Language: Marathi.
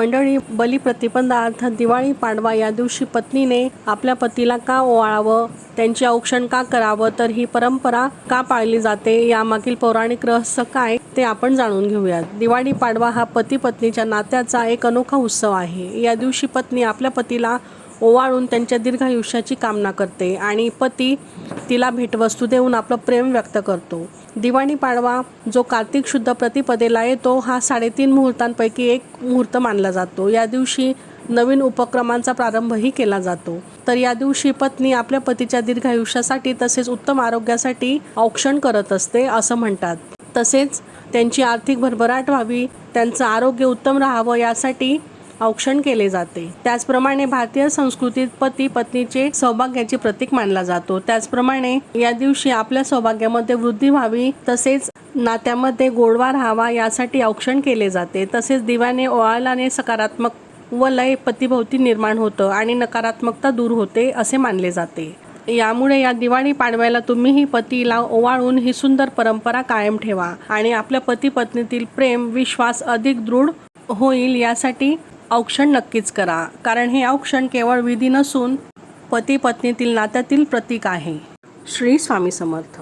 मंडळी बलिप्रतिपदा अर्थात दिवाळी पाडवा या दिवशी पत्नीने आपल्या पतीला का ओवाळावं? त्यांचे औक्षण का करावं? तर ही परंपरा का पाळली जाते? यामागील पौराणिक रहस्य काय ते आपण जाणून घेऊयात. दिवाळी पाडवा हा पती पत्नीच्या नात्याचा एक अनोखा उत्सव आहे. या दिवशी पत्नी आपल्या पतीला ओवाळून त्यांच्या दीर्घायुष्याची कामना करते आणि पती तिला भेटवस्तू देऊन आपलं प्रेम व्यक्त करतो. दिवाळी पाडवा जो कार्तिक शुद्ध प्रतिपदेला येतो हा साडेतीन मुहूर्तांपैकी एक मुहूर्त मानला जातो. या दिवशी नवीन उपक्रमांचा प्रारंभही केला जातो. तर या दिवशी पत्नी आपल्या पतीच्या दीर्घायुष्यासाठी तसेच उत्तम आरोग्यासाठी औक्षण करत असते असं म्हणतात. तसेच त्यांची आर्थिक भरभराट व्हावी त्यांचं आरोग्य उत्तम राहावं यासाठी औक्षण केले जाते. त्याचप्रमाणे भारतीय संस्कृतीत पती पत्नीचे सौभाग्याचे प्रतीक मानला जातो. त्याचप्रमाणे या दिवशी आपल्या सौभाग्यामध्ये वृद्धी व्हावी तसेच नात्यामध्ये गोडवा राहावा यासाठी औक्षण केले जाते. तसेच दिव्याने ओवाळल्याने सकारात्मक व लय पतीभोवती निर्माण होतं आणि नकारात्मकता दूर होते असे मानले जाते. यामुळे या दिवाळी पाडव्याला तुम्हीही पतीला ओवाळून ही सुंदर परंपरा कायम ठेवा आणि आपल्या पती पत्नीतील प्रेम विश्वास अधिक दृढ होईल यासाठी औक्षण नक्कीच करा. कारण हे औक्षण केवळ विधी नसून पती पत्नीतील नात्यातील प्रतीक आहे. श्री स्वामी समर्थ.